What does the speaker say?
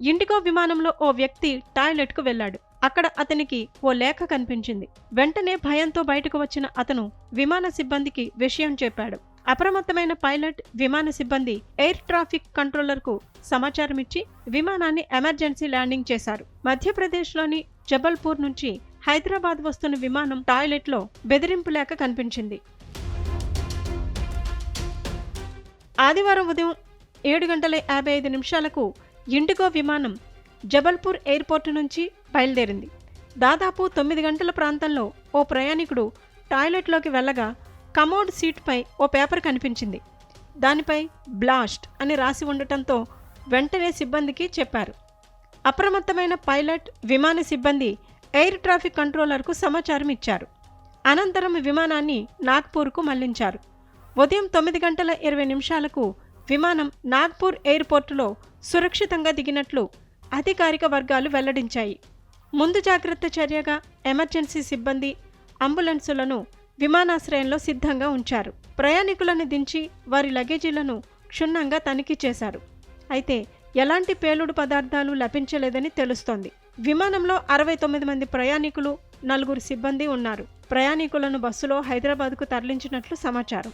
IndiGo విమానంలో ఓ వ్యక్తి టాయిలెట్కు వెళ్ళాడు. అక్కడ అతనికి ఓ లేఖ కనిపించింది. వెంటనే భయంతో బయటకు వచ్చిన అతను విమాన సిబ్బందికి విషయం చెప్పాడు. అప్రమత్తమైన పైలట్ విమాన సిబ్బంది ఎయిర్ ట్రాఫిక్ కంట్రోలర్కు సమాచారం ఇచ్చి విమానాన్ని ఎమర్జెన్సీ ల్యాండింగ్ చేశారు. మధ్యప్రదేశ్లోని జబల్పూర్ నుంచి హైదరాబాద్ వస్తున్న విమానం టాయిలెట్లో బెదిరింపు లేఖ కనిపించింది. ఆదివారం ఉదయం ఏడు గంటల యాభై ఐదు నిమిషాలకు ఇండిగో విమానం జబల్పూర్ ఎయిర్పోర్టు నుంచి బయలుదేరింది. దాదాపు తొమ్మిది గంటల ప్రాంతంలో ఓ ప్రయాణికుడు టాయిలెట్లోకి వెళ్ళగా కమోడ్ సీట్పై ఓ పేపర్ కనిపించింది. దానిపై బ్లాస్ట్ అని రాసి ఉండటంతో వెంటనే సిబ్బందికి చెప్పారు. అప్రమత్తమైన పైలట్ విమాన సిబ్బంది ఎయిర్ ట్రాఫిక్ కంట్రోలర్కు సమాచారం ఇచ్చారు. అనంతరం విమానాన్ని నాగ్పూర్కు మళ్ళించారు. ఉదయం తొమ్మిది గంటల ఇరవై నిమిషాలకు విమానం నాగ్పూర్ ఎయిర్పోర్టులో సురక్షితంగా దిగినట్లు అధికారిక వర్గాలు వెల్లడించాయి. ముందు జాగ్రత్త చర్యగా ఎమర్జెన్సీ సిబ్బంది అంబులెన్సులను విమానాశ్రయంలో సిద్ధంగా ఉంచారు. ప్రయాణికులను దించి వారి లగేజీలను క్షుణ్ణంగా తనిఖీ చేశారు. అయితే ఎలాంటి పేలుడు పదార్థాలు లభించలేదని తెలుస్తోంది. విమానంలో అరవై తొమ్మిది మంది ప్రయాణికులు నలుగురు సిబ్బంది ఉన్నారు. ప్రయాణికులను బస్సులో హైదరాబాద్కు తరలించినట్లు సమాచారం.